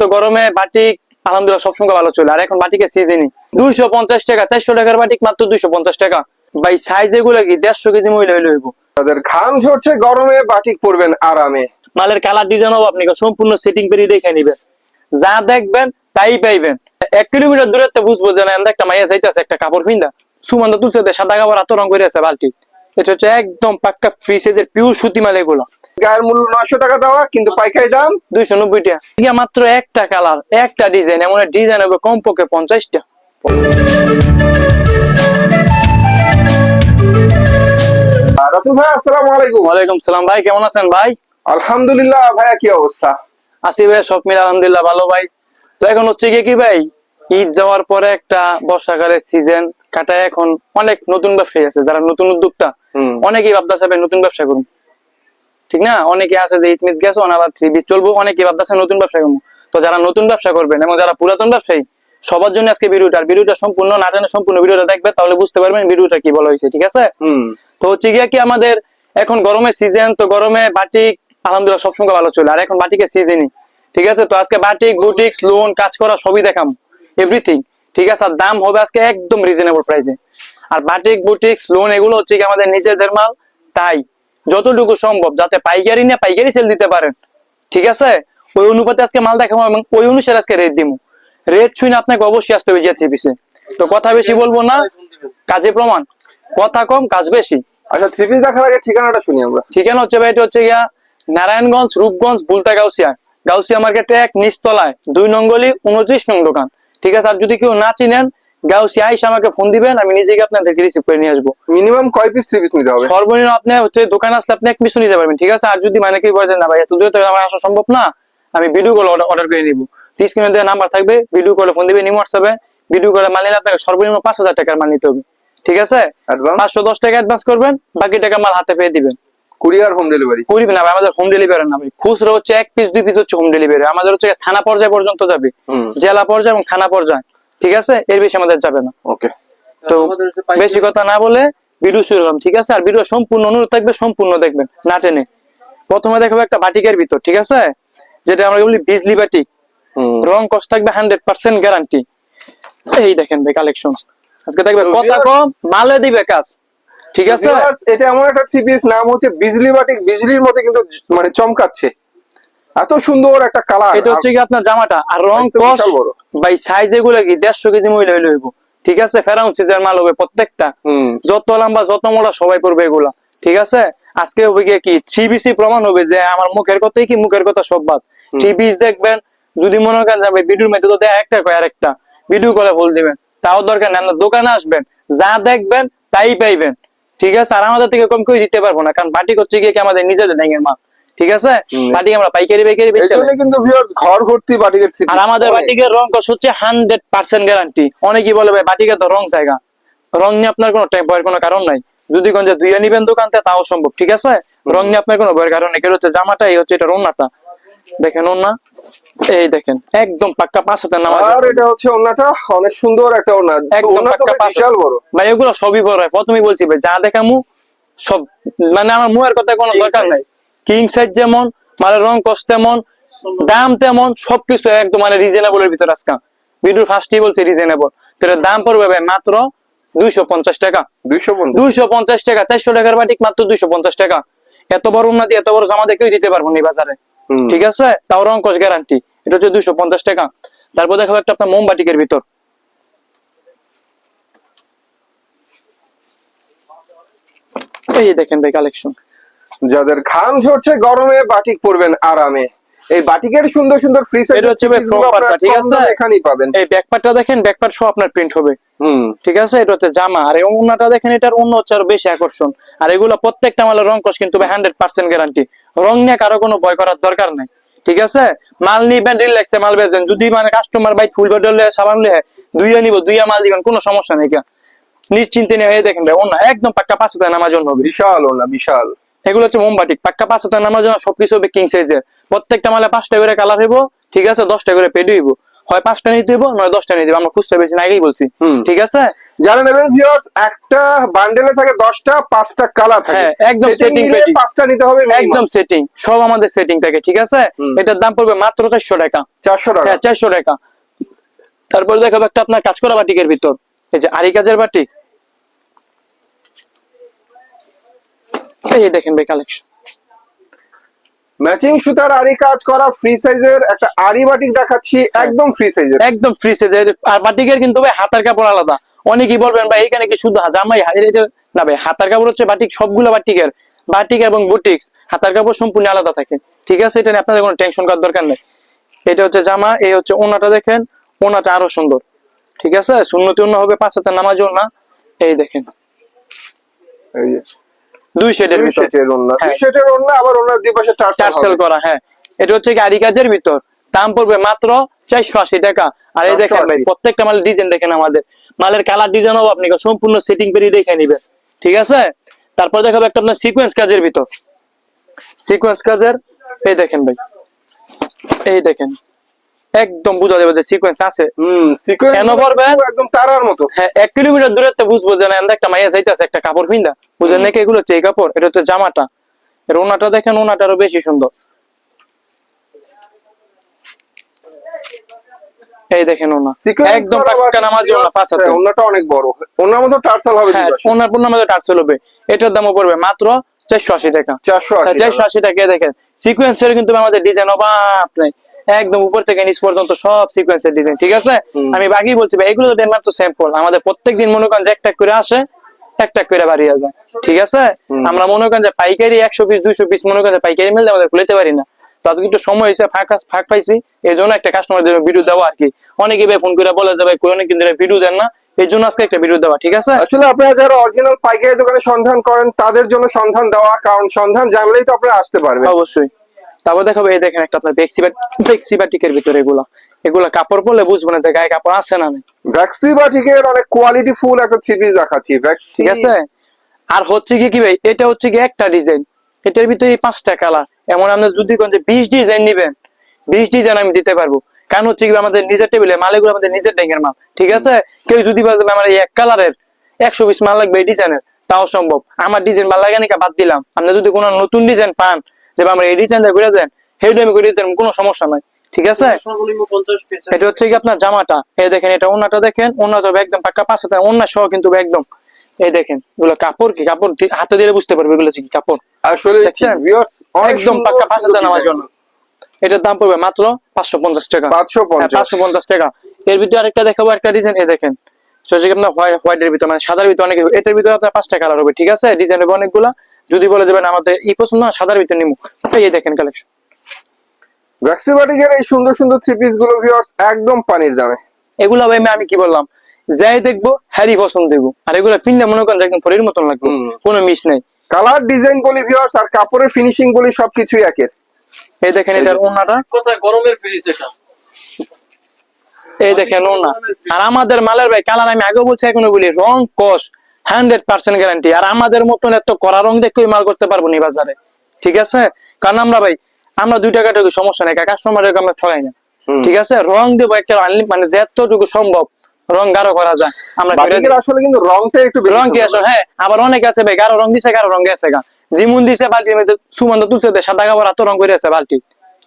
তো গরমে বাটিক আলহামদুলিল্লাহ সবসময় ভালো চলে। আর এখন বাটিকের সিজনই। দুইশো পঞ্চাশ টাকা চারশো টাকার বাটিক মাত্র দুইশো পঞ্চাশ টাকা? ভাই সাইজ এগুলো কি? দেড়শো কেজি মহিলা হইলে হইব। তাদের ঘাম ঝরছে গরমে বাটিক পরবেন আরামে। মালের কালার ডিজাইন হবে আপনি সম্পূর্ণ সেটিং করে দেখে নিবেন। যা দেখবেন তাই পাইবেন। এক কিলোমিটার দূরে তো বুঝব যে না একটা মাইয়া যাইতেছে একটা কাপড় পিন্দা সুমন্ত তুলছে সাদা কাপড় এত রং করে আছে বালতি। এটা হচ্ছে একদম পাক্কা ফ্রি সাইজের পিওর সুতি মাল এগুলো। গায়ের মূল্য নয়শো টাকা দেওয়া কিন্তু পাইকারি দাম দুইশো নব্বই টাকা। মাত্র একটা কালার একটা ডিজাইন এমন ডিজাইন হবে কমপক্ষে পঞ্চাশটা। রাতুল ভাই আসসালামু আলাইকুম। ওয়ালাইকুম সালাম ভাই কেমন আছেন ভাই? আলহামদুলিল্লাহ ভাইয়া কি অবস্থা? আসি ভাই সব মিলে আলহামদুলিল্লাহ ভালো ভাই। তো এখন হচ্ছে গিয়ে কি ভাই? ঈদ যাওয়ার পরে একটা বর্ষাকালের সিজন কাটায় এখন অনেক নতুন ব্যবসায়ী আছে যারা নতুন উদ্যোক্তা অনেকেই ভাবতেছে ভাই নতুন ব্যবসা করুন। ঠিক না? অনেকে আছে যে ঈদ মিদ গেছে আবার থ্রি বিচ চলবো অনেকেই ভাবতেছে নতুন ব্যবসা করব। তো যারা নতুন ব্যবসা করবেন এবং যারা পুরাতন ব্যবসায়ী সবার জন্য আজকে ভিডিওটা আর ভিডিওটা সম্পূর্ণ না টেনে সম্পূর্ণ ভিডিওটা দেখবে তাহলে বুঝতে পারবেন ভিডিওটা কি বলা হয়েছে ঠিক আছে? তো হচ্ছে গিয়া কি আমাদের এখন গরমের সিজন তো গরমে বাটিক আলহামদুলিল্লাহ সবসময় ভালো চলে আর এখন বাটিকের সিজনই ঠিক আছে? তো আজকে বাটিক বুটিক লোন কাজ করা সবই দেখাম এভরিথিং ঠিক আছে আর দাম হবে আজকে একদম রিজনেবল প্রাইসে আর বাটিক বুটিক লোন এগুলো হচ্ছে কি আমাদের নিজেদের মাল তাই যতটুকু সম্ভব যাতে পাইকারি না পাইকারি সেল দিতে পারেন। ঠিক আছে? ওই অনুপাতে আজকে মাল দেখাবো এবং ওই অনুসারে আজকে রেট দিব। রেট ছুঁই আপনাকে অবশ্যই আসতে হবে জিয়া পিসে তো কথা বেশি বলব না কাজে প্রমাণ। কথা কম কাজ বেশি। আচ্ছা থ্রি পিস দেখার আগে ঠিকানাটা শুনি আমরা। ঠিকানা হচ্ছে ভাই এটা হচ্ছে গিয়া নারায়ণগঞ্জ রূপগঞ্জ বুলতা গাউসিয়া। গাউসিয়া মার্কেটে এক নিচতলায় দুই নঙ্গলি উনত্রিশ নং দোকান। ঠিক আছে? আর যদি কেউ না চিনেন গাউসিয়া আইসা আমাকে ফোন দিবেন আমি নিজেকে আপনাদেরকে রিসিভ করে নিয়ে আসব। মিনিমাম কয় পিস থ্রি পিস নিতে হবে? সর্বনিম্ন আপনি হচ্ছে দোকানে আসলে আপনি এক পিছু নিতে পারবেন ঠিক আছে? আর যদি মানে কি বলেছেন না ভাই এত দূরে তো আমার আসা সম্ভব না আমি ভিডিও কল অর্ডার করে নিবো। স্ক্রিনে দেওয়া নাম্বার থাকবে ভিডিও কলে ফোন হোয়াটসঅ্যাপে ভিডিও কলে মাল নিলে আপনাকে সর্বনিম্ন পাঁচ হাজার টাকার মাল নিতে হবে ঠিক আছে? পাঁচশো দশ টাকা অ্যাডভান্স করবেন বাকি টাকা মাল হাতে পেয়ে দিবেন। Courier home delivery. করিবে না আমাদের হোম ডেলিভারি না ভাই খুচরো হচ্ছে এক পিস দুই পিস হচ্ছে হোম ডেলিভারি। আমাদের হচ্ছে থানা পর্যায়ে পর্যন্ত যাবে। জেলা পর্যায়ে এবং থানা পর্যায়ে। ঠিক আছে? এর বেশি আমাদের যাবে না। ওকে। তো বেশি কথা না বলে ভিডিও শুরু করলাম ঠিক আছে? আর ভিডিও সম্পূর্ণ অনুরোধ থাকবে সম্পূর্ণ দেখবেন না টেনে। প্রথমে দেখাবো একটা বাটিকের ভিতর ঠিক আছে? যেটা আমরা বলি বিজলি বাটিক। রং কষ্ট থাকবে হান্ড্রেড পার্সেন্ট গ্যারান্টি এই দেখেন ভাই কালেকশন আজকে দেখবে কথা কম মালে দিবে কাজ। ঠিক আছে? এটা এমন একটা থ্রি পিস নাম হচ্ছে বিজলি বাটিক বিজলির মধ্যে কিন্তু মানে চমকাচ্ছে। এত সুন্দর একটা কালার এটা হচ্ছে কি আপনার জামাটা? আর রং তো কস ভাই সাইজ এগুলো কি? দেড়শো কেজি মহিলা হইলে হইব। ঠিক আছে? ফেরাউন সিজের মাল হবে প্রত্যেকটা। যত লম্বা যত মোটা সবাই পড়বে এগুলা। ঠিক আছে? আজকে হবে গিয়ে কি? থ্রি বিসি প্রমাণ হবে যে আমার মুখের কথাই কি? মুখের কথা সব বাদ। থ্রি বিস দেখবেন যদি মনে করেন যাবে ভিডিওর মধ্যে তো দেয় একটা কয় আরেকটা। ভিডিও কলে বল দিবেন। তাও দরকার আপনার দোকানে আসবেন। যা দেখবেন তাই পাইবেন। ঠিক আছে? আর আমাদের থেকে কম কেউ দিতে পারব না কারণ বাটি করছে গিয়ে কি আমাদের নিজেদের ব্যাঙের মাল? ঠিক আছে। বাটি আমরা পাইকারি পাইকারি বেচে কিন্তু ভিউয়ার্স ঘর ভর্তি বাটিকের থ্রি আর আমাদের বাটিকের রং কস হচ্ছে হান্ড্রেড পার্সেন্ট গ্যারান্টি অনেকেই বলে ভাই বাটিকে তো রং জায়গা। রং নিয়ে আপনার কোনো টাইম ভয়ের কোনো কারণ নাই। যদি কোন যে ধুয়ে নিবেন দোকান থেকে তাও সম্ভব ঠিক আছে? রং নিয়ে আপনার কোনো ভয়ের কারণ নেই। এটা হচ্ছে জামাটাই হচ্ছে এটা রং রন্নাটা দেখেন ওন্না এই দেখেন একদম পাক্কা পাঁচ হাতের নামাজ। আর এটা হচ্ছে ওনাটা অনেক সুন্দর একটা ওনা একদম পাক্কা পাঁচ বিশাল বড়। ভাই এগুলো সবই বড়। হয় প্রথমেই বলছি ভাই যা দেখামু সব মানে আমার মুয়ের কথা কোনো দরকার নাই। কিং সাইজ যেমন মানে রং কস তেমন দাম তেমন সবকিছু একদম মানে রিজনেবল এর ভিতর আজকা। ভিডিও ফার্স্টই বলছি রিজনেবল তো দাম পড়বে ভাই মাত্র দুইশো পঞ্চাশ টাকা। দুইশো পঞ্চাশ। টাকা চারশো টাকার বাটিক মাত্র দুইশো পঞ্চাশ টাকা। এত বড় উন্নতি এত বড় জামা দেখেও দিতে পারব না বাজারে। ঠিক আছে? তাও রং কস গ্যারান্টি এটা হচ্ছে দুইশো পঞ্চাশ টাকা। তারপর দেখাবো একটা আপনার মোমবাটিকের ভিতর। এই দেখেন ভাই কালেকশন যাদের ঘাম ঝরছে গরমে বাটিক পরবেন আরামে। এই বাটিকের সুন্দর সুন্দর ফ্রি এটা হচ্ছে ঠিক আছে? এখানেই পাবেন। এই ব্যাকপার্টটা দেখেন ব্যাকপার্ট সহ আপনার প্রিন্ট হবে। হুম। ঠিক আছে? এটা হচ্ছে জামা। আর এই অন্যটা দেখেন এটার অন্য হচ্ছে আরও বেশি আকর্ষণ। আর এগুলো প্রত্যেকটা মালের রং কস কিন্তু হান্ড্রেড পার্সেন্ট গ্যারান্টি রং নিয়ে কারও কোনো ভয় করার দরকার নাই। ঠিক আছে? মাল নিবেন রিল্যাক্সে মাল বেচবেন। যদি মানে কাস্টমার বাই ফুল বটল সাবান লিয়ে দুইয়া নিব দুইয়া মাল দিবেন কোনো সমস্যা নেই কেন? নিশ্চিন্তে নিয়ে এই দেখেন ভাই অন্য একদম পাক্কা পাঁচ হাজার নামার জন্য হবে। বিশাল ওনা বিশাল। এগুলো হচ্ছে মোমবাটিক পাক্কা পাঁচ হাজার নামার জন্য সবকিছু হবে কিং সাইজের প্রত্যেকটা মালে পাঁচটা করে কালার হইব ঠিক আছে? দশটা করে পেডি হইব। হয় পাঁচটা নিতে হইব নয় দশটা নিতে হইব আমরা খুচরা বেশি না আগেই বলছি। ঠিক আছে? যারা নেবেন ভিউয়ার্স একটা বান্ডেলে থাকে দশটা পাঁচটা কালার থাকে। হ্যাঁ, একদম মিলিয়ে পেটি। পাঁচটা নিতে হবে একদম সেটিং সব আমাদের সেটিং থাকে ঠিক আছে? এটার দাম পড়বে মাত্র চারশো টাকা। চারশো টাকা। হ্যাঁ চারশো টাকা। তারপর দেখাবো একটা আপনার কাজ করা বাটিকের ভিতর। এই যে আরি কাজের বাটিক। এই দেখেন ভাই কালেকশন ম্যাচিং সুতার আরি কাজ করা ফ্রি সাইজের একটা আরি বাটিক দেখাচ্ছি হ্যাঁ। একদম ফ্রি সাইজের একদম ফ্রি সাইজের আর বাটিকের কিন্তু ভাই হাতার কাপড় আলাদা। অনেকেই বলবেন ভাই এখানে কি শুধু জামাই না ভাই হাতার কাপড় হচ্ছে বাটিক সবগুলো বাটিকের বাটিক এবং বুটিক্স হাতার কাপড় সম্পূর্ণ আলাদা থাকে। ঠিক আছে? এটা নিয়ে আপনাদের কোনো টেনশন করার দরকার নেই। এটা হচ্ছে জামা এই হচ্ছে ওনাটা দেখেন ওনাটা আরও সুন্দর। ঠিক আছে? শূন্যতি অন্য হবে পাঁচ হাতের নামাজ না। এই দেখেন। দুই শেডের ভিতর। দুই হ্যাঁ। সেটের আবার ওনার দুই পাশে টার্সেল টার্সেল করা হ্যাঁ। এটা হচ্ছে কি আরি কাজের ভিতর। দাম পড়বে মাত্র চারশো আশি টাকা। আর এই দেখেন ভাই প্রত্যেকটা মালের ডিজাইন দেখেন আমাদের। মালের কালার ডিজাইন হবে আপনি সম্পূর্ণ সেটিং করে দেখে নিবেন ঠিক আছে? তারপর দেখাবো একটা আপনার সিকোয়েন্স কাজের ভিতর। সিকোয়েন্স কাজের এই দেখেন ভাই। এই দেখেন। একদম বুঝা যাবে যে সিকোয়েন্স আছে। হুম সিকোয়েন্স কেন পরবেন? একদম তারার মতো। হ্যাঁ এক কিলোমিটার দূরে তো বুঝব যে না একটা মাইয়া যাইতেছে একটা কাপড় পিন্দা বুঝেন নাকি এগুলো হচ্ছে এই কাপড়? এটা হচ্ছে জামাটা। এর ওনাটা দেখেন ওনাটা আরও বেশি সুন্দর। এই দেখেন ওনা। একদম পাক্কা নামাজ ওনা পাঁচ হাতে। ওনাটা অনেক বড়। ওনার মতো টার্সেল হবে হ্যাঁ ওনার টার্সেল হবে। এটার দামও পড়বে মাত্র চারশো আশি টাকা। চারশো হ্যাঁ, আশি আশি টাকা। দেখেন। সিকোয়েন্সের কিন্তু আমাদের ডিজাইন অভাব নেই। একদম উপর থেকে নিচ পর্যন্ত সব সিকোয়েন্সের ডিজাইন ঠিক আছে? আমি বাকি বলছি ভাই এগুলো তো মাত্র স্যাম্পল আমাদের প্রত্যেকদিন মনে করেন যে একটা করে আসে একটা করে বাড়িয়ে যায়। ঠিক আছে? আমরা মনে করেন যে পাইকারি একশো পিস দুইশো পিস মনে করেন পাইকারি মিললে আমাদের খুলেতে পারি না। তো আজকে একটু সময় হয়েছে ফাঁক ফাঁক পাইছি। এই জন্য একটা কাস্টমার জন্য ভিডিও দেওয়া আর কি। অনেকে ভাই ফোন করে বলে যে ভাই কোন অনেকদিন ভিডিও দেন না। এই জন্য আজকে একটা ভিডিও দেওয়া ঠিক আছে? আসলে আপনারা যারা অরিজিনাল পাইকারি দোকানে সন্ধান করেন তাদের জন্য সন্ধান দেওয়া কারণ সন্ধান জানলেই তো আপনারা আসতে পারবেন। অবশ্যই। তারপর দেখাবো এই দেখেন একটা আপনার বেক্সি বেক্সি বাটিকের ভিতরে এগুলা। এগুলা কাপড় পরলে বুঝব না যে গায়ে কাপড় আছে না ভ্যাক্সি বাটিকের অনেক কোয়ালিটি ফুল একটা থ্রি পিস দেখাচ্ছি। ভ্যাক্সি ঠিক আছে? আর হচ্ছে কি কি ভাই এটা হচ্ছে কি একটা ডিজাইন এটার ভিতরে এই পাঁচটা কালার। এমন আপনি যদি কোন বিশ ডিজাইন নিবেন বিশ ডিজাইন আমি দিতে পারব। কারণ হচ্ছে কি আমাদের নিজের টেবিলে মালগুলো আমাদের নিজের ডেঙ্গের মাল ঠিক আছে? কেউ যদি বলে আমার এই এক কালারের একশো বিশ মাল লাগবে এই ডিজাইনের তাও সম্ভব। আমার ডিজাইন ভালো লাগে নাকি বাদ দিলাম। আপনি যদি কোনো নতুন ডিজাইন পান যে আমরা এই ডিজাইনটা ঘুরে দেন সেই আমি করে দিতে কোনো সমস্যা নাই ঠিক আছে? এটা হচ্ছে কি আপনার জামাটা। এই দেখেন এটা ওনাটা দেখেন ওনাটা একদম পাক্কা পাঁচ হাতে ওনা সহ কিন্তু একদম। এই দেখেন এগুলো কাপড় কি? কাপড় হাতে দিলে বুঝতে পারবে এগুলো কি কাপড়। আসলে একদম পাক্কা পাঁচ হাতে নামার জন্য। এটার দাম পড়বে মাত্র পাঁচশো পঞ্চাশ টাকা। 550 পাঁচশো পঞ্চাশ। টাকা। এর ভিতরে আরেকটা দেখাবো একটা ডিজাইন এই দেখেন। আপনার হোয়াইটের ভিতরে মানে সাদার ভিতরে অনেক এটার ভিতরে আপনার পাঁচটা কালার হবে ঠিক আছে? ডিজাইন হবে অনেকগুলা। যদি বলে যাবেন আমাদের ই পছন্দ না সাদার ভিতরে নিবো এই দেখেন কালেকশন ভ্যাক্সি বাটিকের এই সুন্দর সুন্দর থ্রি পিসগুলো ভিউয়ার্স একদম পানির দামে। এগুলো ভাই আমি কি বললাম? যাই দেখব হ্যারি পছন্দ দেখব। আর এগুলো পিনলে মনে করেন একদম ফরির মতন লাগবে। কোনো মিস নেই। কালার ডিজাইন বলি ভিউয়ার্স আর কাপড়ের ফিনিশিং বলি সবকিছুই একের। এই দেখেন এটার ওনাটা কোথায় গরমের ফ্রিজ এটা? এই দেখেন ওনা আর আমাদের মালের ভাই কালার আমি আগে বলছি এখনও বলি রং কস হান্ড্রেড পার্সেন্ট গ্যারান্টি আর আমাদের মতন এত কড়া রং দেখে মাল করতে পারব না বাজারে। ঠিক আছে? কারণ আমরা ভাই আমরা দুই টাকা টাকা সমস্যা নেই কাস্টমারের আমরা ঠগাই না। ঠিক আছে? রং দেবো একটা মানে যতটুকু সম্ভব রং গাঢ় করা যায়। আমরা। আসলে কিন্তু রংটা একটু রং কি আসলে? হ্যাঁ আবার অনেক আছে ভাই গাঢ় রং দিছে গাঢ় রং গেছে গা। জিমুন দিছে বালতির মধ্যে সুমন্ত তুলছে সাদা কাপড় এত রং করে আছে বালতি।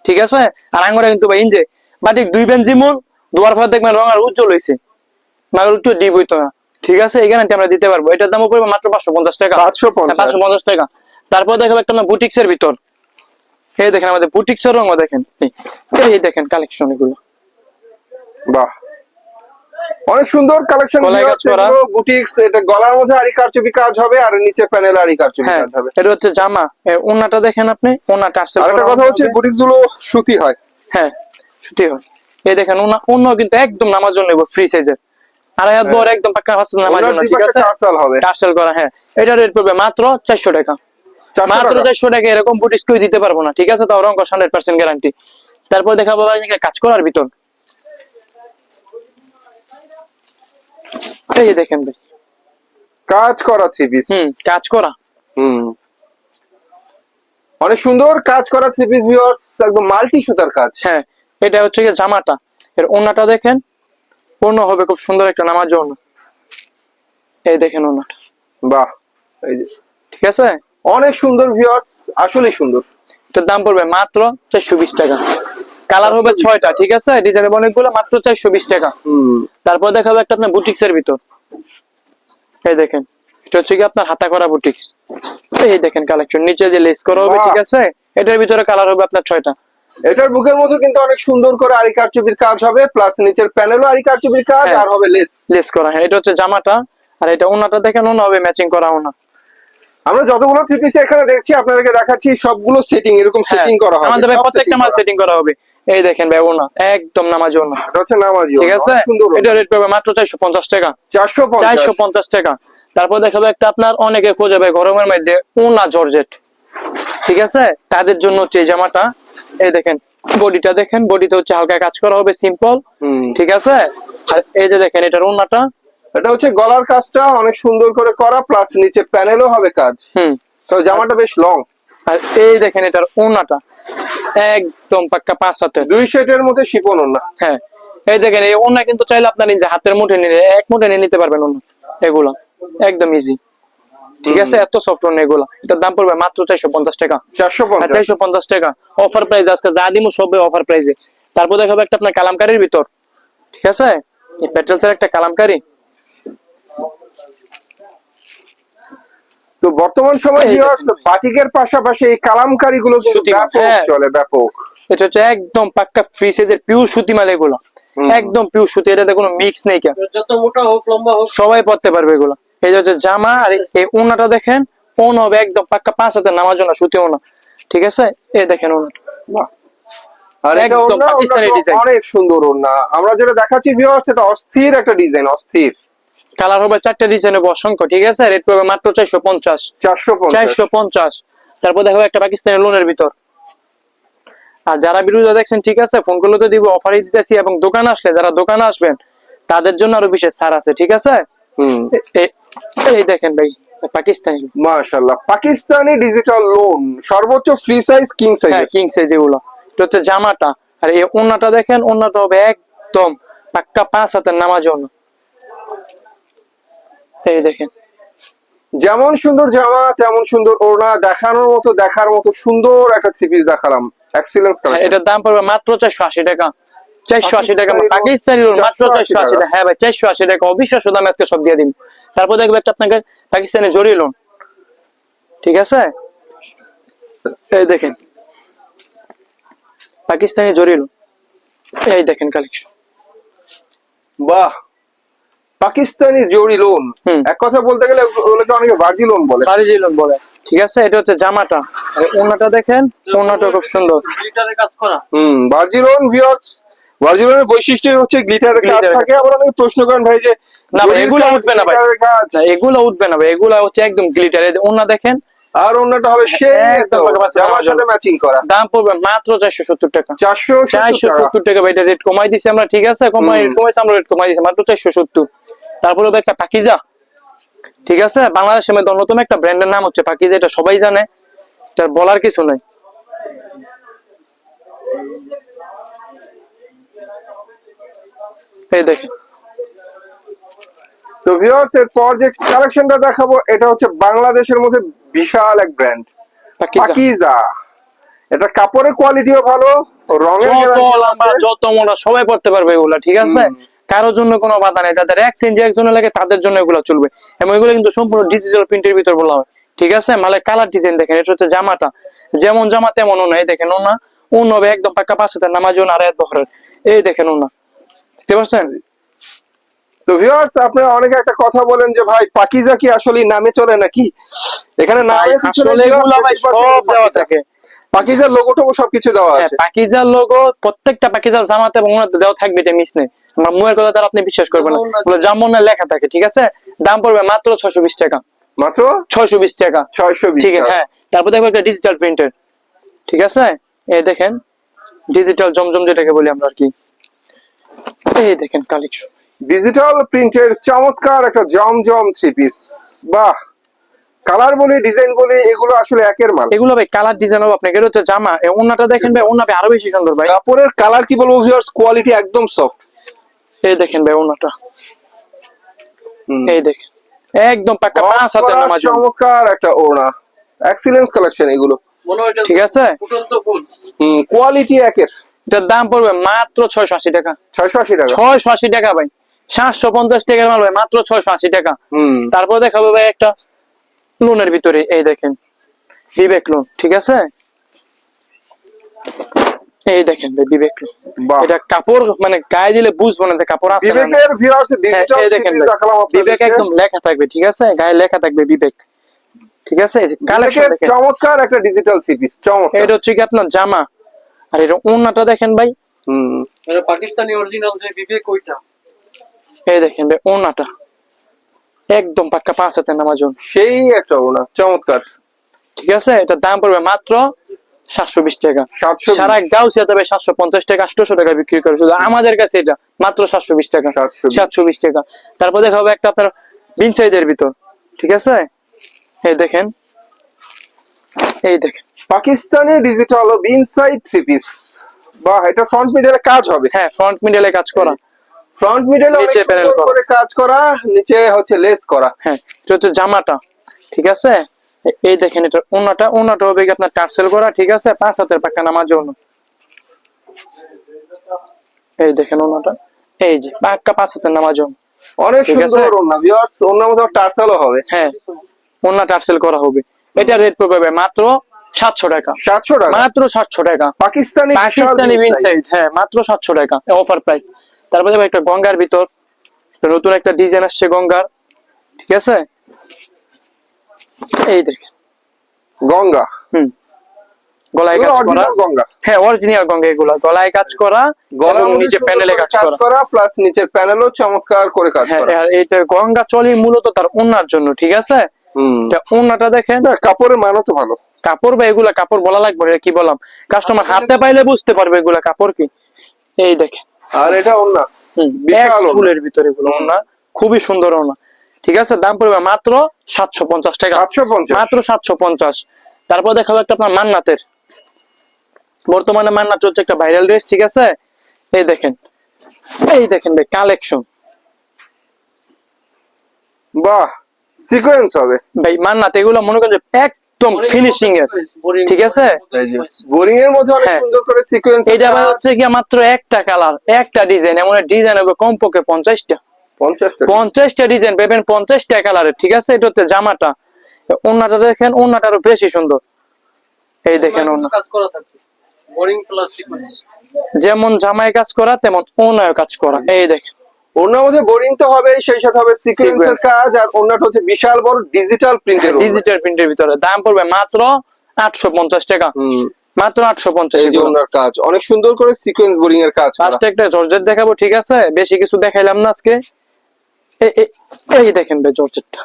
ঠিক আছে? আর আঙ্গুরা কিন্তু ভাই ইঞ্জে বাটিক দুই বেন জিমুন দুয়ার পর দেখবেন রং আর উজ্জ্বল হয়েছে মাল একটু ডিপ হইতো না। ঠিক আছে? এই গ্যারান্টি আমরা দিতে পারব। এটার দামও পড়বে মাত্র পাঁচশো পঞ্চাশ টাকা। 550 পাঁচশো পঞ্চাশ টাকা। তারপর দেখাবো একটা না বুটিক্স এর ভিতর। এই দেখেন আমাদের বুটিক্স এর রঙও দেখেন। এই, এই দেখেন কালেকশন এগুলো। বাহ। অনেক সুন্দর কালেকশন। বুটিক্স এটা গলার মধ্যে আরি কারচুপি কাজ হবে আর নিচে প্যানেল আরি কারচুপি হ্যাঁ কাজ হবে। এটা হচ্ছে জামা। ওনাটা দেখেন আপনি ওনাটা আসছে আর একটা কথা হচ্ছে বুটিক্সগুলো সুতি হয়। হ্যাঁ ছুটি হয়। এই দেখেন ওনা অন্য কিন্তু একদম নামার জন্য ফ্রি সাইজের আড়াই হাত বড় একদম পাক্কা হাত নামার জন্য ঠিক আছে? হবে। টার্সেল করা হ্যাঁ। এটা রেট পড়বে মাত্র চারশো টাকা। মাত্র টাকা। চারশো টাকা এরকম বুটিস কেউ দিতে পারব না ঠিক আছে? তাও রঙ হান্ড্রেড পার্সেন্ট গ্যারান্টি তারপর দেখাবো কাজ করার ভিতর। এই দেখেন ভাই। কাজ করা থ্রি পিস কাজ করা। হুম। অনেক সুন্দর কাজ করা থ্রি পিস ভিউয়ার্স একদম মাল্টি সুতার কাজ। হ্যাঁ এটা হচ্ছে জামাটা। এর ওনাটা দেখেন অন্য হবে খুব সুন্দর একটা নামার জন্য এই দেখেন ওনাটা বাহ এই যে। ঠিক আছে? অনেক সুন্দর ভিউয়ার্স আসলে সুন্দর। এটার দাম পড়বে মাত্র চারশো বিশ টাকা। কালার হবে ছয়টা ঠিক আছে? ডিজাইনের অনেকগুলো মাত্র চারশো বিশ টাকা। তারপর দেখাবো একটা আপনার বুটিক্স এর ভিতর। এই দেখেন এটা হচ্ছে কি আপনার হাতা করা বুটিক্স এই দেখেন কালেকশন নিচে যে লেস করা হবে ঠিক আছে? এটার ভিতরে কালার হবে আপনার ছয়টা। এটার বুকের মধ্যে কিন্তু অনেক সুন্দর করে আরি কারচুপির কাজ হবে প্লাস নিচের প্যানেলও আরি কারচুপির কাজ হ্যাঁ। আর হবে লেস লেস করা হ্যাঁ এটা হচ্ছে জামাটা আর এটা ওনাটা দেখেন ওনা হবে ম্যাচিং করা ওনা। আমরা যতগুলো থ্রি পিস এখানে দেখছি আপনাদেরকে দেখাচ্ছি সবগুলো সেটিং এরকম হ্যাঁ, সেটিং করা হবে। আমাদের ভাই প্রত্যেকটা মাল সেটিং করা হবে। এই দেখেন ভাই ওনা একদম নামাজি ওনা হচ্ছে নামাজি ঠিক আছে? এটা রেট পাবে মাত্র চারশো পঞ্চাশ টাকা। চারশো চারশো পঞ্চাশ টাকা। তারপর দেখাবো একটা আপনার অনেকে খোঁজে ভাই গরমের মধ্যে ওনা জর্জেট। ঠিক আছে? তাদের জন্য হচ্ছে এই জামাটা। এই দেখেন বডিটা দেখেন বডিতে হচ্ছে হালকা কাজ করা হবে সিম্পল হুম। ঠিক আছে? আর এই যে দেখেন এটার ওনাটা এটা হচ্ছে গলার কাজটা অনেক সুন্দর করে করা প্লাস নিচে প্যানেলও হবে কাজ। হুম। তো জামাটা বেশ লং আর এই দেখেন এটার ওনাটা। একদম পাক্কা পাঁচ হাতে দুই সেটের মধ্যে শিপন ওনা। হ্যাঁ। এই দেখেন এই ওনা কিন্তু চাইলে আপনার নিজে হাতের মুঠে নিলে এক মুঠে নিয়ে নিতে পারবেন ওনা এগুলা। একদম ইজি ঠিক আছে এত সফট ওনা এগুলা। এটার দাম পড়বে মাত্র চারশো পঞ্চাশ টাকা। চারশো পঞ্চাশ। চারশো পঞ্চাশ টাকা। অফার প্রাইস আজকে যা দিমু সবে অফার প্রাইসে তারপর দেখাবো একটা আপনার কালামকারির ভিতর। ঠিক আছে? এই পেট্রোলসের একটা কালামকারি। তো বর্তমান সময় বাটিকের পাশাপাশি এই কালামকারি গুলো ব্যাপক হ্যাঁ। চলে ব্যাপক। এটা হচ্ছে একদম পাক্কা ফ্রি সাইজের পিওর সুতি মাল এগুলো। একদম পিওর সুতি এটাতে কোনো মিক্স নেই কেন? যত মোটা হোক লম্বা হোক। সবাই পড়তে পারবে এগুলো। এই যে হচ্ছে জামা আর এই- ওনাটা দেখেন ওন হবে একদম পাক্কা পাঁচ হাতে নামার জন্য সুতি ওনা। ঠিক আছে? এই দেখেন ওনাটা বাহ। একদম পাকিস্তানি design। অনেক সুন্দর ওড়না আমরা যেটা দেখাচ্ছি ভিউয়ার্স এটা অস্থির একটা ডিজাইন অস্থির। কালার হবে চারটে ডিজাইন হবে অসংখ্য ঠিক আছে? রেট পাবে মাত্র চারশো পঞ্চাশ। চারশো পঞ্চাশ। তারপর দেখো একটা পাকিস্তানের লোনের ভিতর। আর যারা বিরোধী দেখছেন ঠিক আছে? ফোন করলে তো দিব অফারই দিতেছি এবং দোকানে আসলে যারা দোকানে আসবেন তাদের জন্য আরও বিশেষ ছাড় আছে ঠিক আছে? এই দেখেন ভাই পাকিস্তানি। মাশাআল্লাহ পাকিস্তানি ডিজিটাল লোন সর্বোচ্চ ফ্রি সাইজ কিং হ্যাঁ সাইজ কিং সাইজ এগুলো। এটা হচ্ছে জামাটা। আর এই ওন্নাটা দেখেন ওন্নাটা হবে একদম পাক্কা পাঁচ হাতের নামাজ ওন্না। এই দেখেন। যেমন সুন্দর জামা তেমন সুন্দর ওড়না দেখানোর মতো দেখার মতো সুন্দর একটা থ্রি পিস দেখালাম। এক্সিলেন্স হ্যাঁ, এটার দাম পড়বে মাত্র চারশো আশি টাকা। চারশো আশি টাকা পাকিস্তানি মাত্র 480 চারশো আশি টাকা। হ্যাঁ ভাই চারশো আশি টাকা। অবিশ্বাস্য দাম আজকে সব দিয়ে দিন তারপর দেখবে একটা আপনাকে পাকিস্তানি জরি লোন ঠিক আছে? এই দেখেন। পাকিস্তানি জরি লোন এই দেখেন কালেকশন বাহ! পাকিস্তানি জরি লোন এক কথা বলতে গেলে ওগুলোকে অনেকে ভার্জি লোন বলে। বাড়িজি লোন বলে। ঠিক আছে এটা হচ্ছে জামাটা। ওনাটা দেখেন ওনাটা খুব সুন্দর। কাজ করা। হুম ভার্জি লোন ভিউয়ার্স ভার্জিলোনের বৈশিষ্ট্য হচ্ছে গ্লিটারের কাজ থাকে। আবার অনেকে প্রশ্ন করেন ভাই যে না এগুলো উঠবে না ভাই। এগুলো উঠবে না ভাই। এগুলো হচ্ছে একদম গ্লিটার ওনা দেখেন। আর অন্যটা হবে ম্যাচিং করা। দাম পড়বে মাত্র চারশো সত্তর টাকা। চারশো চারশো সত্তর টাকা। ভাই এটা রেট কমাই দিছি আমরা ঠিক আছে? কমাই। কমাইছি আমরা রেট কমাই দিছি মাত্র চারশো সত্তর। তারপরে হবে একটা পাকিজা। ঠিক আছে? বাংলাদেশের মধ্যে অন্যতম একটা ব্র্যান্ডের নাম হচ্ছে পাকিজা এটা সবাই জানে। এটা বলার কিছু নাই। এই দেখেন। তো ভিউয়ার্স এর পর যে কালেকশনটা দেখাবো এটা হচ্ছে বাংলাদেশের মধ্যে বিশাল এক ব্র্যান্ড পাকিজা। এটা কাপড়ের কোয়ালিটিও ভালো রঙের যত মোটা সবাই পড়তে পারবে এগুলা ঠিক আছে। কারোর জন্য কোনো বাধা নেই। যাদের এক সেন্ট একজনে লাগে তাদের জন্য এগুলো চলবে। এবং এগুলো কিন্তু সম্পূর্ণ ডিজিটাল প্রিন্টের ভিতর বলা হয়। ঠিক আছে? মালে কালার ডিজাইন দেখেন এটা হচ্ছে জামাটা। যেমন জামা তেমন ওনা। এই দেখেন ওনা। উন হবে একদম পাক্কা পাঁচ হাতের নামাজ আর এক বহরের এই দেখেন ওনা। দেখতে পাচ্ছেন তো ভিউয়ার্স আপনারা অনেকে একটা কথা বলেন যে ভাই পাকিজা কি আসলে নামে চলে নাকি? এখানে নামে আসলে এগুলা ভাই সব দেওয়া থাকে। পাকিজার লোগো টোগো সবকিছু দেওয়া হ্যাঁ, আছে। পাকিজার লোগো প্রত্যেকটা পাকিজার জামাতে এবং ওনাতে দেওয়া থাকবে এটা মিস নেই। মুয়ের কথা তার আপনি বিশ্বাস করবেন না। জামুনের লেখা থাকে ঠিক আছে? দাম পড়বে মাত্র ছয়শো বিশ টাকা। মাত্র? ছয়শো বিশ টাকা। ছয়শো বিশ ঠিক আছে হ্যাঁ। তারপর দেখো একটা ডিজিটাল প্রিন্টার ঠিক আছে? এই দেখেন ডিজিটাল জমজম যেটাকে বলি আমরা আর কি। এই দেখেন কালেকশন ডিজিটাল প্রিন্টের চমৎকার একটা জমজম থ্রি পিস বাহ! কালার বলি ডিজাইন বলি এগুলো আসলে একের মাল। এগুলো ভাই কালার ডিজাইন হবে আপনাকে। এটা হচ্ছে জামা। এই ওন্নাটা দেখেন ভাই ভাই আরও বেশি সুন্দর ভাই। কাপড়ের কালার কি বলব ভিউয়ার্স কোয়ালিটি একদম সফট এই দেখেন ভাই এই দেখেন। একদম পাক্কা পাঁচ হাতের নামাজ। চমৎকার একটা ওড়না। এক্সিলেন্স কালেকশন এগুলো। ঠিক আছে? ফুটন্ত ফুল। হুম কোয়ালিটি একের। এটার দাম পড়বে মাত্র ছয়শো আশি টাকা। ছয়শো আশি টাকা। ছয়শো আশি টাকা ভাই। সাতশো পঞ্চাশ টাকার মাল ভাই মাত্র ছয়শো আশি টাকা। হুম। তারপর দেখাবো ভাই একটা লোনের ভিতরে। এই দেখেন বিবেক লোন ঠিক আছে? এই দেখেন বিবেক। এটা কাপড় মানে গায়ে দিলে বুঝব না যে কাপড় আছে বিবেকের হ্যাঁ, ডিজিটাল দেখেন বিবেক একদম লেখা থাকবে ঠিক আছে? গায়ে লেখা থাকবে বিবেক। ঠিক আছে? কালেকশন চমৎকার একটা ডিজিটাল চমৎকার। এটা হচ্ছে কি আপনার জামা? আর এটা ওন্নাটা দেখেন ভাই। হুম। এটা পাকিস্তানি অরিজিনাল যে বিবেক ওইটা। এই দেখেন ভাই ওন্নাটা একদম পাক্কা পাঁচ হাতের নামাজ ওড়না। সেই একটা ওড়না চমৎকার। ঠিক আছে? এটার দাম পড়বে মাত্র সাতশো বিশ টাকা। সারা গাউসিয়া তবে সাতশো পঞ্চাশ টাকা আটশো টাকা বিক্রি করে শুধু আমাদের কাছে এটা মাত্র সাতশো বিশ টাকা। 720 টাকা। তারপর দেখা হবে একটা আপনার বিন সাইজের ভিতর ঠিক আছে? এই দেখেন। এই দেখেন। পাকিস্তানি ডিজিটাল থ্রি পিস বাহ এটা ফ্রন্ট মিডলে কাজ হবে। হ্যাঁ ফ্রন্ট মিডলে কাজ করা। ফ্রন্ট মিডলে নিচে panel করা। কাজ করা নিচে হচ্ছে লেস করা। হ্যাঁ এটা হচ্ছে জামাটা ঠিক আছে? এই দেখেন এটা ওনাটা ওনাটা হবে আপনার টার্সেল করা ঠিক আছে? পাঁচ হাতের পাক্কা নামাজ জন্য এই দেখেন ওনাটা এই যে পাক্কা পাঁচ হাতের নামাজ অনেক সুন্দর ওড়না ভিউয়ার্স ওড়নার মধ্যে টার্সালও হবে। হ্যাঁ ওনা টার্সেল করা হবে। এটা রেট পড়বে মাত্র সাতশো টাকা। সাতশো টাকা? মাত্র সাতশো টাকা। পাকিস্তানি পাকিস্তানি বিশাল ইনসাইড হ্যাঁ মাত্র সাতশো টাকা। অফার প্রাইস তারপরে একটা গঙ্গার ভিতর। নতুন একটা ডিজাইন আসছে গঙ্গার। ঠিক আছে? এই দেখেন। গঙ্গা। হুম। গলায় কাজ করা। গঙ্গা। হ্যাঁ অরিজিনাল গঙ্গা এগুলো। গলায় কাজ করা এবং নিচে প্যানেলে কাজ করা। করা প্লাস নিচের প্যানেলও চমৎকার করে কাজ করা। আর এইটা গঙ্গা চলে মূলত তার ওনার জন্য ঠিক আছে? হুম। এটা ওনাটা দেখেন। কাপড়ের মানও তো ভালো। কাপড় বা এগুলা কাপড় বলা লাগবে কি বললাম? কাস্টমার হাতে পাইলে বুঝতে পারবে এগুলা কাপড় কি। এই দেখেন। আর এটা বিশাল ফুলের ভিতরে এগুলো ওনা। খুবই সুন্দর ওনা। ঠিক আছে? দাম পড়বে মাত্র সাতশো পঞ্চাশ টাকা। সাতশো পঞ্চাশ। মাত্র সাতশো পঞ্চাশ। তারপর দেখাবো একটা আপনার মান্নাতের। বর্তমানে মান্নাত হচ্ছে একটা ভাইরাল ড্রেস ঠিক আছে? এই দেখেন। এই দেখেন ভাই কালেকশন বাহ সিকোয়েন্স হবে। ভাই মান্নাত এগুলো মনে করেন যে একদম ফিনিশিং এর ঠিক আছে? বোরিং এর মধ্যে অনেক হ্যাঁ। সুন্দর করে সিকোয়েন্স এটা ভাই হচ্ছে কি মাত্র একটা কালার একটা ডিজাইন এমন ডিজাইন হবে কমপক্ষে পঞ্চাশটা। পঞ্চাশটা ডিজাইন পাবেন পঞ্চাশটা কালারের ঠিক আছে? এটা হচ্ছে জামাটা। ওনাটা দেখেন ওনাটা আরও বেশি সুন্দর। এই দেখেন ওনা কাজ করা থাকে বোরিং প্লাস সিকোয়েন্স যেমন জামায় কাজ করা তেমন ওনায় কাজ করা। এই দেখেন। ওনার মধ্যে বোরিং তো হবে সেই সাথে হবে সিকোয়েন্সের কাজ আর ওনাটা হচ্ছে বিশাল বড় ডিজিটাল প্রিন্টের ডিজিটাল প্রিন্টের ভিতরে। দাম পড়বে মাত্র আটশো পঞ্চাশ টাকা। হুম। মাত্র আটশো পঞ্চাশ এই যে ওনার কাজ। অনেক সুন্দর করে সিকোয়েন্স বোরিং এর কাজ করা। লাস্টে একটা জর্জেট দেখাবো ঠিক আছে? বেশি কিছু দেখাইলাম না আজকে। এই দেখেন ভাই জর্জেটটা।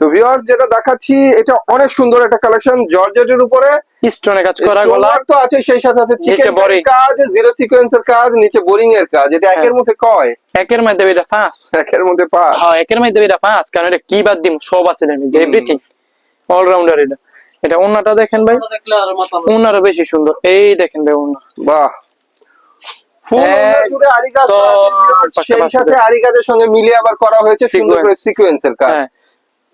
তো ভিউয়ার্স যেটা দেখাচ্ছি এটা অনেক সুন্দর একটা কালেকশন জর্জেটের উপরে। স্টোনে কাজ করা গলা। তো আছে সেই সাথে আছে নিচে চিকেন boring। কাজ জিরো সিকোয়েন্সের কাজ নিচে বোরিং এর কাজ। এটা একের হ্যাঁ। মধ্যে কয়? একের মধ্যে এটা পাঁচ। একের মধ্যে পাঁচ। হ্যাঁ একের মধ্যে এটা পাঁচ কারণ এটা কি বাদ দিম? সব আছে এভরিথিং অলরাউন্ডার এটা। এটা ওনাটা দেখেন ভাই। আমরা দেখলে আর মাথা নষ্ট। বেশি সুন্দর। এই দেখেন ভাই ওনা বাহ। সেই সাথে আরি কাজের সঙ্গে মিলিয়ে আবার করা হয়েছে সুন্দর করে সিকোয়েন্সের কাজ। হ্যাঁ।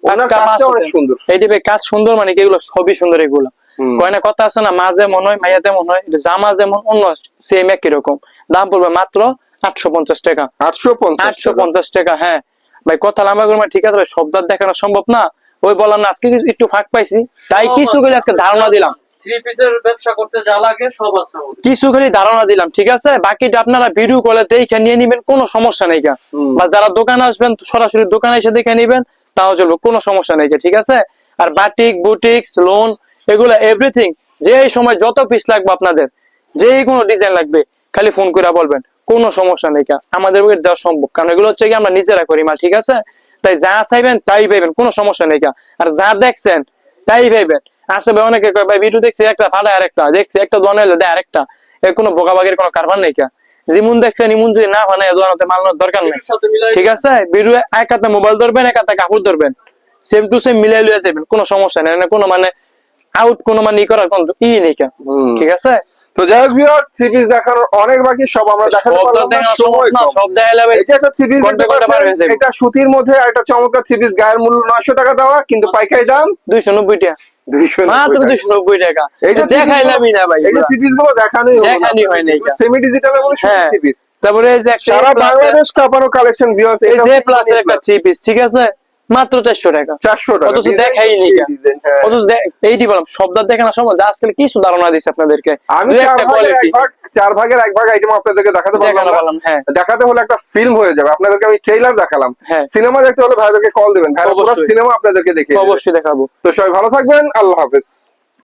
অনেক সুন্দর। এই কাজ সুন্দর মানে এগুলো সবই সুন্দর এগুলো। হুম। কয়না কথা আছে না মা যেমন হয় মাইয়া তেমন হয় জামা যেমন অন্য সেম একই রকম। দাম পড়বে মাত্র আটশো পঞ্চাশ টাকা। আটশো পঞ্চাশ আটশো পঞ্চাশ টাকা হ্যাঁ। ভাই কথা লম্বা ঠিক আছে ভাই শব্দ দেখানো সম্ভব না। ওই বললাম না আজকে কিছু- একটু ফাঁক পাইছি? তাই কিছু করে আজকে ধারণা দিলাম। থ্রি পিসের ব্যবসা করতে যা লাগে সব আছে কিছু খালি ধারণা দিলাম ঠিক আছে? বাকিটা আপনারা ভিডিও কলে দেখে নিয়ে নিবেন কোনো সমস্যা নেই বা যারা দোকানে আসবেন সরাসরি দোকানে এসে দেখে নিবেন তাও চলবে কোনো সমস্যা নেই ঠিক আছে? আর বাটিক বুটিক্স লোন এগুলো এভরিথিং যে সময় যত পিস লাগবে আপনাদের যে কোনো ডিজাইন লাগবে খালি ফোন করে বলবেন কোনো সমস্যা নেই আমাদের দেওয়া সম্ভব। কারণ এগুলো হচ্ছে কি আমরা নিজেরা করি মাল ঠিক আছে? তাই যা চাইবেন তাই পাইবেন কোনো সমস্যা নেই আর যা দেখছেন তাই পাইবেন। আসবে অনেকে কয় ভাই ভিডিও দেখছি একটা ফাটা আরেকটা দেখছি একটা দোয়ান হইলে দেয় আরেকটা। এর কোনো বোকাবাগের কোনো কারবার নেই কা। যেমন দেখছেন ইমন যদি না হয় দোয়ানোতে মালানোর দরকার নেই। ঠিক আছে? ভিডিও এক হাতে মোবাইল ধরবেন এক হাতে কাপড় ধরবেন। সেম টু সেম মিলাই লইয়া যাবেন কোনো সমস্যা নেই। মানে কোনো মানে আউট কোনো মানে ই করার কোনো ই নেই কা। ঠিক আছে? তো যাই হোক ভিউয়ার্স থ্রি পিস দেখানোর অনেক বাকি সব আমরা দেখাতে পারলাম না সময় কম। সব দেখা যাবে এই যে একটা থ্রি পিস। এটা সুতির মধ্যে আর একটা চমৎকার থ্রি পিস গায়ের মূল্য নয়শো টাকা দেওয়া কিন্তু পাইকারি দাম দুইশো নব্বই টাকা। হ্যাঁ। তারপরে সারা বাংলাদেশ কাঁপানো কালেকশন ঠিক আছে? মাত্র চারশো টাকা। চারশো টাকা। অথচ দেখাই design, হ্যাঁ। অথচ এইটি বললাম শব্দ দেখানোর সময় যা আজকাল কিছু ধারণা দিচ্ছে আপনাদেরকে। আমি চার একটা ভাগের কোয়ালিটি এক ভাগ চার ভাগের এক ভাগ আইটেম আপনাদেরকে দেখাতে পারলাম না। হ্যাঁ। দেখাতে হলে একটা ফিল্ম হয়ে যাবে। আপনাদেরকে আমি ট্রেলার দেখালাম। হ্যাঁ। সিনেমা দেখতে হলে ভাইদেরকে কল দেবেন। পুরো সিনেমা আপনাদেরকে দেখে অবশ্যই দেখাবো। তো সবাই ভালো থাকবেন। আল্লাহ হাফেজ।